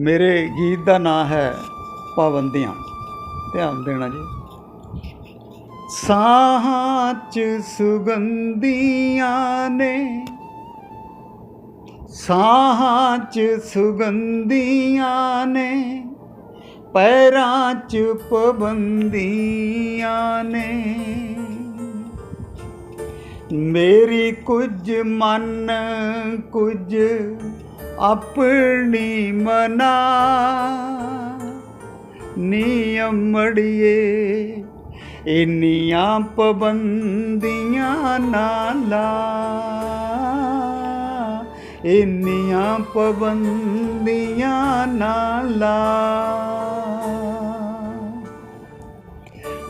ਮੇਰੇ ਗੀਤ ਦਾ ਨਾਂ ਹੈ ਪਾਬੰਦੀਆਂ। ਧਿਆਨ ਦੇਣਾ ਜੀ। ਸਾਹਾਂ ਚ ਸੁਗੰਧੀਆਂ ਨੇ, ਸਾਹਾਂ ਚ ਸੁਗੰਧੀਆਂ ਨੇ, ਪੈਰਾਂ ਚ ਪਾਬੰਦੀਆਂ ਨੇ। ਮੇਰੀ ਕੁਝ ਮਨ ਕੁਝ ਆਪਣੀ ਮਨਾ ਨਿਯਮੜੀਏ ਇੰਨੀਆਂ ਪਾਬੰਦੀਆਂ ਨਾ ਲਾ। ਇੰਨੀਆਂ ਪਾਬੰਦੀਆਂ ਨਾ ਲਾ।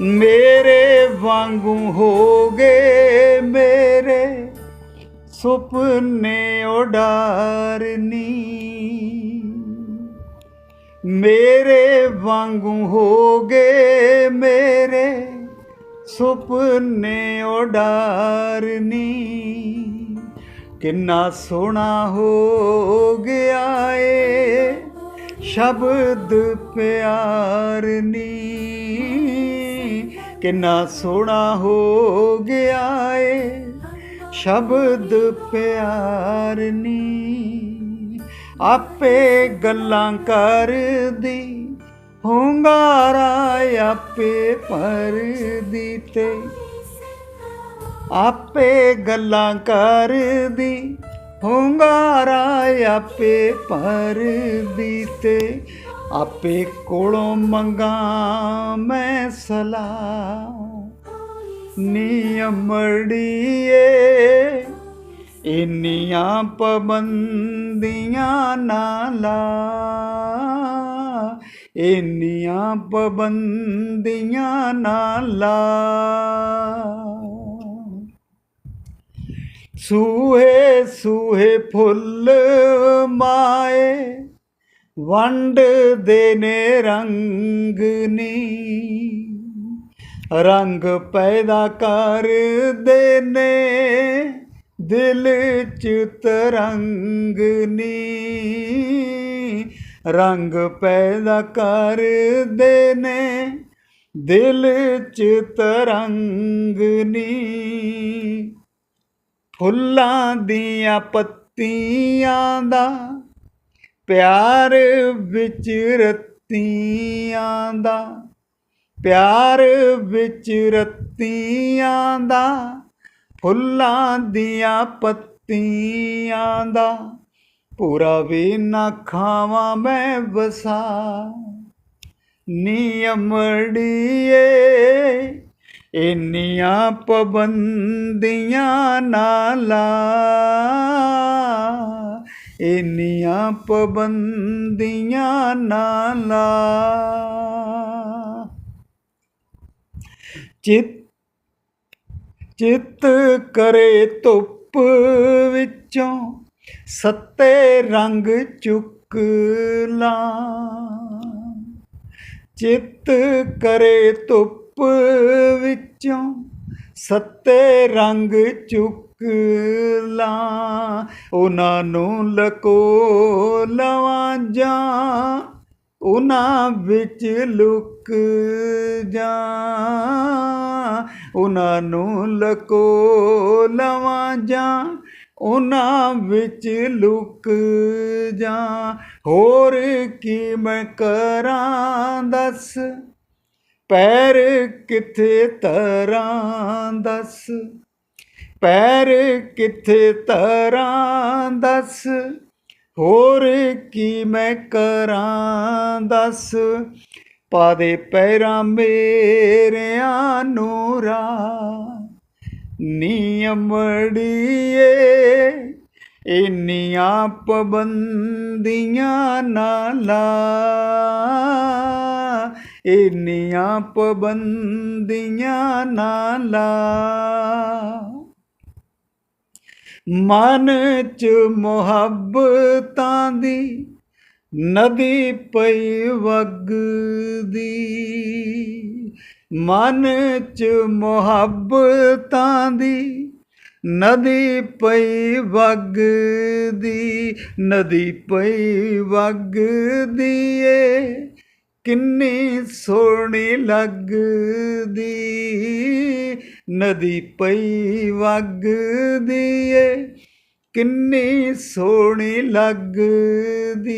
ਮੇਰੇ ਵਾਂਗੂ ਹੋ ਗਏ। ਸੁਪਨੇ ਉਡਾਰਨੀ। ਮੇਰੇ ਵਾਂਗੂ ਹੋ ਗਏ ਮੇਰੇ, ਸੁਪਨੇ ਉਡਾਰਨੀ। ਕਿੰਨਾ ਸੋਹਣਾ ਹੋ ਗਿਆ ਏ ਸ਼ਬਦ ਪਿਆਰਨੀ। ਕਿੰਨਾ ਸੋਹਣਾ ਹੋ ਗਿਆ ਏ ਸ਼ਬਦ ਪਿਆਰਨੀ ਆਪੇ ਗੱਲਾਂ ਕਰਦੀ, ਹੁੰਗਾਰਾ ਆਪੇ ਪਰਦੀ ਤੇ। ਆਪੇ ਗੱਲਾਂ ਕਰਦੀ, ਹੁੰਗਾਰਾ ਆਪੇ ਪਰਦੀ ਤੇ। ਆਪੇ ਕੋਲੋਂ ਮੰਗਾ ਮੈਂ ਸਲਾਹ। ਸਲਾ ਨਿਯਮੜੀਏ ਇੰਨੀਆਂ ਪਾਬੰਦੀਆਂ ਨਾ ਲਾ। ਇੰਨੀਆਂ ਪਾਬੰਦੀਆਂ ਨਾ ਲਾ। ਸੂਹੇ ਸੂਹੇ ਫੁੱਲ ਮਾਏ ਵੰਡ ਦੇ ਨੇ ਰੰਗ ਨੀ। ਰੰਗ ਪੈਦਾ ਕਰਦੇ ਨੇ, ਦਿਲ ਚ ਤਰੰਗ ਨੀ। ਰੰਗ ਪੈਦਾ ਕਰਦੇ ਨੇ, ਦਿਲ ਚ ਤਰੰਗ ਨੀ। ਫੁੱਲਾਂ ਦੀਆਂ ਪੱਤੀਆਂ ਦਾ, ਪਿਆਰ ਵਿੱਚ ਰਤੀਆਂ ਦਾ। ਪਿਆਰ ਵਿੱਚ ਰਤੀਆਂ ਦਾ, ਫੁੱਲਾਂ ਦੀਆਂ ਪੱਤੀਆਂ ਦਾ। ਪੂਰਾ ਵੀ ਨਾ ਖਾਵਾਂ ਮੈਂ ਵਸਾ ਨਿਯਮੜੀਏ ਇੰਨੀਆਂ ਪਾਬੰਦੀਆਂ ਨਾ ਲਾ, ਇੰਨੀਆਂ ਪਾਬੰਦੀਆਂ ਨਾ ਲਾ। ਚਿਤ, ਚਿੱਤ ਕਰੇ ਧੁੱਪ ਵਿੱਚੋਂ, ਸੱਤੇ ਰੰਗ ਚੁੱਕ ਲਾਂ। ਚਿੱਤ ਕਰੇ ਧੁੱਪ ਵਿੱਚੋਂ, ਸੱਤੇ ਰੰਗ ਚੁੱਕ ਲਾਂ। ਉਹਨਾਂ ਨੂੰ ਲਕੋ ਲਵਾਂ ਜਾਂ, ਉਹਨਾਂ ਵਿੱਚ ਲੁਕ ਜਾ। ਉਹਨਾਂ ਨੂੰ ਲਕੋ ਲਵਾਂ ਜਾਂ, ਉਹਨਾਂ ਵਿੱਚ ਲੁਕ ਜਾਂ। ਹੋਰ ਕੀ ਮੈਂ ਕਰਾਂ ਦੱਸ? ਪੈਰ ਕਿੱਥੇ ਤਰਾਂ ਦੱਸ? ਪੈਰ ਕਿੱਥੇ ਤਰਾਂ ਦੱਸ? ਹੋਰ ਕੀ ਮੈਂ ਕਰਾਂ ਦੱਸ? ਪਾ ਦੇ ਪੈਰਾਂ ਮੇਰਿਆਂ ਨੂੰ ਰਾਹ। ਨਿਯਮੜੀਏ ਇੰਨੀਆਂ ਪਾਬੰਦੀਆਂ ਨਾ ਲਾ। ਇੰਨੀਆਂ ਪਾਬੰਦੀਆਂ ਨਾ ਲਾ। ਮਨ ਚ ਮੁਹੱਬਤਾਂ ਦੀ ਨਦੀ ਪਈ ਵਗਦੀ, ਮਨ ਚ ਮੁਹੱਬਤਾਂ ਦੀ, ਨਦੀ ਪਈ ਵਗਦੀ, ਨਦੀ ਪਈ ਵਗਦੀ ਏ, ਕਿੰਨੀ ਸੋਹਣੀ ਲੱਗਦੀ, ਨਦੀ ਪਈ ਵਗਦੀ ਏ। ਕਿੰਨੀ ਸੋਹਣੀ ਲੱਗਦੀ।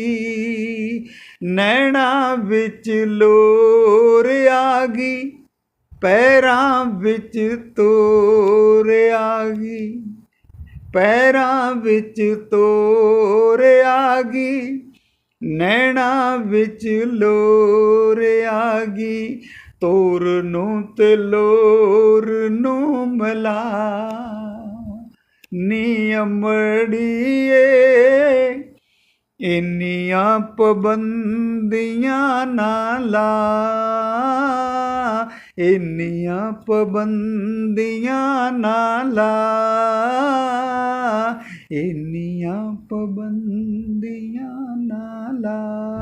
ਨੈਣਾ ਵਿੱਚ ਲੋਰ ਆ ਗਈ, ਪੈਰਾਂ ਵਿੱਚ ਤੋਰ ਆ ਗਈ, ਪੈਰਾਂ ਵਿੱਚ ਤੋਰ ਆ ਗਈ, ਨੈਣਾ ਵਿੱਚ ਲੋਰ ਆ ਗਈ, ਤੋਰ ਨੂੰ ਤੇ ਲੋਰ ਨੂੰ ਮਲਾ। ਨੀ ਅਮੜੀਏ ਇੰਨੀਆਂ ਪਾਬੰਦੀਆਂ ਨਾ ਲਾ। ਇੰਨੀਆਂ ਪਾਬੰਦੀਆਂ ਨਾ ਲਾ। ਇੰਨੀਆਂ ਪਾਬੰਦੀਆਂ ਨਾ ਲਾ।